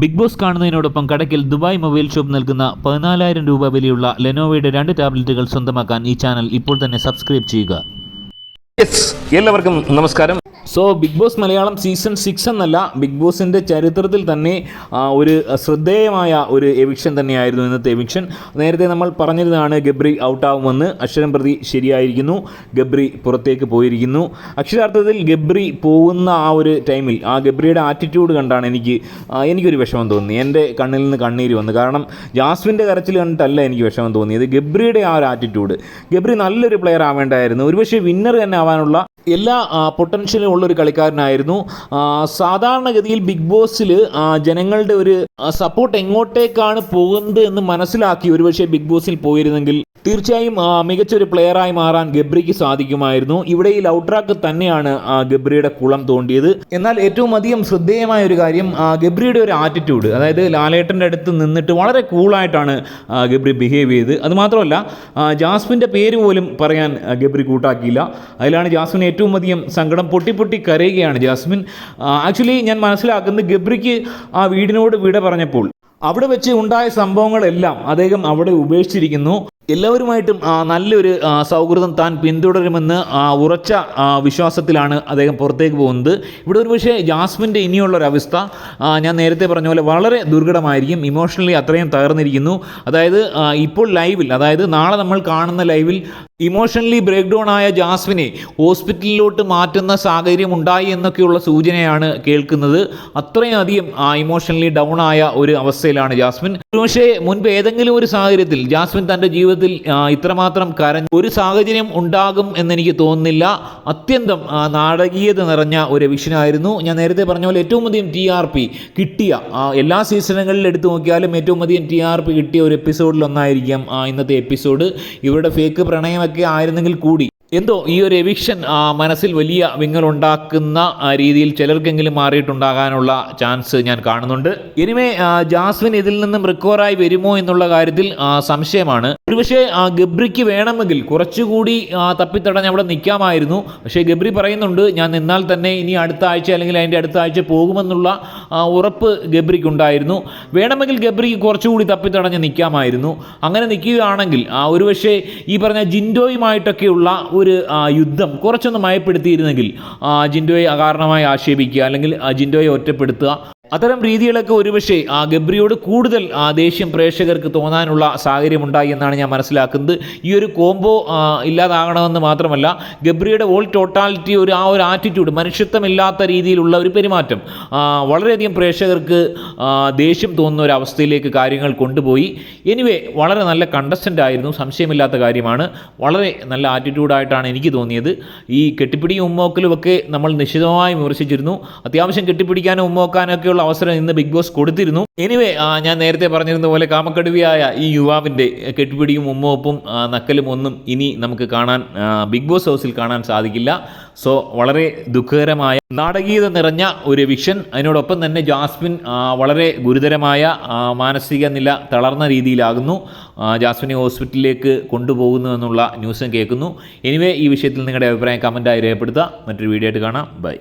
Big boss കാണുന്നതിനോടൊപ്പം കടക്കിൽ Dubai mobile shop നൽകുന്ന പതിനാലായിരം രൂപ വിലയുള്ള ലെനോവയുടെ രണ്ട് ടാബ്ലറ്റുകൾ സ്വന്തമാക്കാൻ ഈ ചാനൽ ഇപ്പോൾ തന്നെ സബ്സ്ക്രൈബ് ചെയ്യുക. എല്ലാവർക്കും നമസ്കാരം. So Big Boss Malayalam season six എന്നല്ല ബിഗ് ബോസിന്റെ ചരിത്രത്തിൽ തന്നെ ഒരു ശ്രദ്ധേയമായ ഒരു എവിക്ഷൻ തന്നെയായിരുന്നു ഇന്നത്തെ എവിക്ഷൻ നേരത്തെ നമ്മൾ പറഞ്ഞിരുന്നതാണ് ഗബ്രി ഔട്ടാവുമെന്ന് അക്ഷരം പ്രതി ശരിയായിരിക്കുന്നു. ഗബ്രി പുറത്തേക്ക് പോയിരിക്കുന്നു. അക്ഷരാർത്ഥത്തിൽ ഗബ്രി പോകുന്ന ആ ഒരു ടൈമിൽ ആ ഗബ്രിയുടെ ആറ്റിറ്റ്യൂഡ് കണ്ടാണ് എനിക്ക് എനിക്കൊരു വിഷമം തോന്നി എന്റെ കണ്ണിൽ നിന്ന് കണ്ണീര് വന്നു. കാരണം ജാസ്മിന്റെ കരച്ചിൽ കണ്ടിട്ടല്ല എനിക്ക് വിഷമം തോന്നിയത്. ഗബ്രിയുടെ ആ ഒരു ആറ്റിറ്റ്യൂഡ് ഗബ്രി നല്ലൊരു പ്ലെയർ ആവേണ്ടായിരുന്നു. ഒരുപക്ഷെ വിന്നർ തന്നെ ആവാനുള്ള എല്ലാ പൊട്ടൻഷ്യലും ഉള്ള ഒരു കളിക്കാരനായിരുന്നു. സാധാരണഗതിയിൽ ബിഗ് ബോസിൽ ജനങ്ങളുടെ ഒരു സപ്പോർട്ട് എങ്ങോട്ടേക്കാണ് പോകുന്നത് എന്ന് മനസ്സിലാക്കി ഒരുപക്ഷെ ബിഗ് ബോസിൽ പോയിരുന്നെങ്കിൽ തീർച്ചയായും മികച്ചൊരു പ്ലെയറായി മാറാൻ ഗബ്രിക്ക് സാധിക്കുമായിരുന്നു. ഇവിടെ ഈ ലൗട്രാക്ക് തന്നെയാണ് ഗബ്രിയുടെ കുളം തോണ്ടിയത്. എന്നാൽ ഏറ്റവും അധികം ശ്രദ്ധേയമായ ഒരു കാര്യം ഗബ്രിയുടെ ഒരു ആറ്റിറ്റ്യൂഡ് അതായത് ലാലേട്ടന്റെ അടുത്ത് നിന്നിട്ട് വളരെ കൂളായിട്ടാണ് ഗബ്രി ബിഹേവ് ചെയ്ത്. അതുമാത്രമല്ല ജാസ്മിന്റെ പേര് പോലും പറയാൻ ഗബ്രി കൂട്ടാക്കിയില്ല. അതിലാണ് ജാസ്മിൻ ഏറ്റവും അധികം സങ്കടം പൊട്ടി പൊട്ടി കരയുകയാണ് ജാസ്മിൻ. ആക്ച്വലി ഞാൻ മനസ്സിലാക്കുന്നത് ഗബ്രിക്ക് ആ വീടിനോട് വിട പറഞ്ഞപ്പോൾ അവിടെ വെച്ച് ഉണ്ടായ സംഭവങ്ങളെല്ലാം അദ്ദേഹം അവിടെ ഉപേക്ഷിച്ചിരിക്കുന്നു. എല്ലാവരുമായിട്ടും നല്ലൊരു സൗഹൃദം താൻ പിന്തുടരുമെന്ന് ഉറച്ച വിശ്വാസത്തിലാണ് അദ്ദേഹം പുറത്തേക്ക് പോകുന്നത്. ഇവിടെ ഒരു പക്ഷേ ജാസ്മിന്റെ ഇനിയുള്ളൊരവസ്ഥ അവസ്ഥ ഞാൻ നേരത്തെ പറഞ്ഞ പോലെ വളരെ ദുർഘടമായിരിക്കും. ഇമോഷണലി അത്രയും തകർന്നിരിക്കുന്നു. അതായത് ഇപ്പോൾ ലൈവിൽ അതായത് നാളെ നമ്മൾ കാണുന്ന ലൈവിൽ ഇമോഷണലി ബ്രേക്ക് ഡൗൺ ആയ ജാസ്മിനെ ഹോസ്പിറ്റലിലോട്ട് മാറ്റുന്ന സാഹചര്യം ഉണ്ടായി എന്നൊക്കെയുള്ള സൂചനയാണ് കേൾക്കുന്നത്. അത്രയും അധികം ഇമോഷണലി ഡൗൺ ആയ ഒരു അവസ്ഥയിലാണ് ജാസ്മിൻ. പക്ഷേ മുൻപ് ഏതെങ്കിലും ഒരു സാഹചര്യത്തിൽ ജാസ്മിൻ തന്റെ ജീവിതത്തിൽ ഇത്രമാത്രം കരഞ്ഞ ഒരു സാഹചര്യം ഉണ്ടാകും എന്നെനിക്ക് തോന്നുന്നില്ല. അത്യന്തം നാടകീയത നിറഞ്ഞ ഒരു വിഷനായിരുന്നു. ഞാൻ നേരത്തെ പറഞ്ഞ പോലെ ഏറ്റവും അധികം ടി ആർ പി കിട്ടിയ എല്ലാ സീസണുകളിൽ എടുത്തു നോക്കിയാലും ഏറ്റവും അധികം ടി ആർ പി കിട്ടിയ ഒരു ആ, ഇന്നത്തെ എപ്പിസോഡ്. ഇവരുടെ ഫേക്ക് പ്രണയമൊക്കെ ആയിരുന്നെങ്കിൽ കൂടി എന്തോ ഈ ഒരു എവിക്ഷൻ മനസ്സിൽ വലിയ വിങ്ങലുണ്ടാക്കുന്ന രീതിയിൽ ചിലർക്കെങ്കിലും മാറിയിട്ടുണ്ടാകാനുള്ള ചാൻസ് ഞാൻ കാണുന്നുണ്ട്. ഇനിമേ ജാസ്മിൻ ഇതിൽ നിന്നും റിക്കവറായി വരുമോ എന്നുള്ള കാര്യത്തിൽ സംശയമാണ്. ഒരുപക്ഷെ ഗബ്രിക്ക് വേണമെങ്കിൽ കുറച്ചുകൂടി തപ്പിത്തടഞ്ഞ് അവിടെ നിൽക്കാമായിരുന്നു. പക്ഷേ ഗബ്രി പറയുന്നുണ്ട് ഞാൻ നിന്നാൽ തന്നെ ഇനി അടുത്ത ആഴ്ച അല്ലെങ്കിൽ അതിന്റെ അടുത്ത ആഴ്ച പോകുമെന്നുള്ള ഉറപ്പ് ഗബ്രിക്കുണ്ടായിരുന്നു. വേണമെങ്കിൽ ഗബ്രിക്ക് കുറച്ചുകൂടി തപ്പിത്തടഞ്ഞ് നിൽക്കാമായിരുന്നു. അങ്ങനെ നിൽക്കുകയാണെങ്കിൽ ഒരുപക്ഷെ ഈ പറഞ്ഞ ജിൻഡോയുമായിട്ടൊക്കെയുള്ള ഒരു യുദ്ധം കുറച്ചൊന്ന് മയപ്പെടുത്തിയിരുന്നെങ്കിൽ ജിൻഡോയെ അകാരണമായി ആക്ഷേപിക്കുക അല്ലെങ്കിൽ ജിൻഡോയെ ഒറ്റപ്പെടുത്തുക അത്തരം രീതികളൊക്കെ ഒരുപക്ഷെ ആ ഗബ്രിയോട് കൂടുതൽ ആ ദേഷ്യം പ്രേക്ഷകർക്ക് തോന്നാനുള്ള സാഹചര്യം ഉണ്ടായി എന്നാണ് ഞാൻ മനസ്സിലാക്കുന്നത്. ഈ ഒരു കോംബോ ഇല്ലാതാകണമെന്ന് മാത്രമല്ല ഗബ്രിയുടെ ഓൾ ടോട്ടാലിറ്റി ഒരു ആ ഒരു ആറ്റിറ്റ്യൂഡ് മനുഷ്യത്വമില്ലാത്ത രീതിയിലുള്ള ഒരു പെരുമാറ്റം വളരെയധികം പ്രേക്ഷകർക്ക് ദേഷ്യം തോന്നുന്ന ഒരു അവസ്ഥയിലേക്ക് കാര്യങ്ങൾ കൊണ്ടുപോയി. എനിവേ വളരെ നല്ല കണ്ടസ്റ്റന്റ് ആയിരുന്നു. സംശയമില്ലാത്ത കാര്യമാണ്. വളരെ നല്ല ആറ്റിറ്റ്യൂഡായിട്ടാണ് എനിക്ക് തോന്നിയത്. ഈ കെട്ടിപ്പിടിയും ഉമ്മോക്കലും ഒക്കെ നമ്മൾ നിശിതമായി വിമർശിച്ചിരുന്നു. അത്യാവശ്യം കെട്ടിപ്പിടിക്കാനും ഉമ്മോക്കാനൊക്കെയുള്ള അവസരം ഇന്ന് ബിഗ് ബോസ് കൊടുത്തിരുന്നു. എനിവേ ഞാൻ നേരത്തെ പറഞ്ഞിരുന്ന പോലെ കാമക്കടുവിയായ ഈ യുവാവിന്റെ കെട്ടിപ്പിടിയും ഉമ്മവപ്പും നക്കലും ഒന്നും ഇനി നമുക്ക് കാണാൻ ബിഗ് ബോസ് ഹൗസിൽ കാണാൻ സാധിക്കില്ല. സോ വളരെ ദുഃഖകരമായ നാടകീയത നിറഞ്ഞ ഒരു വിഷൻ അതിനോടൊപ്പം തന്നെ ജാസ്മിൻ വളരെ ഗുരുതരമായ മാനസിക നില തളർന്ന രീതിയിലാകുന്നു. ജാസ്മിനെ ഹോസ്പിറ്റലിലേക്ക് കൊണ്ടുപോകുന്നു എന്നുള്ള ന്യൂസും കേൾക്കുന്നു. എനിവേ ഈ വിഷയത്തിൽ നിങ്ങളുടെ അഭിപ്രായം കമന്റായി രേഖപ്പെടുത്തുക. മറ്റൊരു വീഡിയോ ആയിട്ട് കാണാം. ബൈ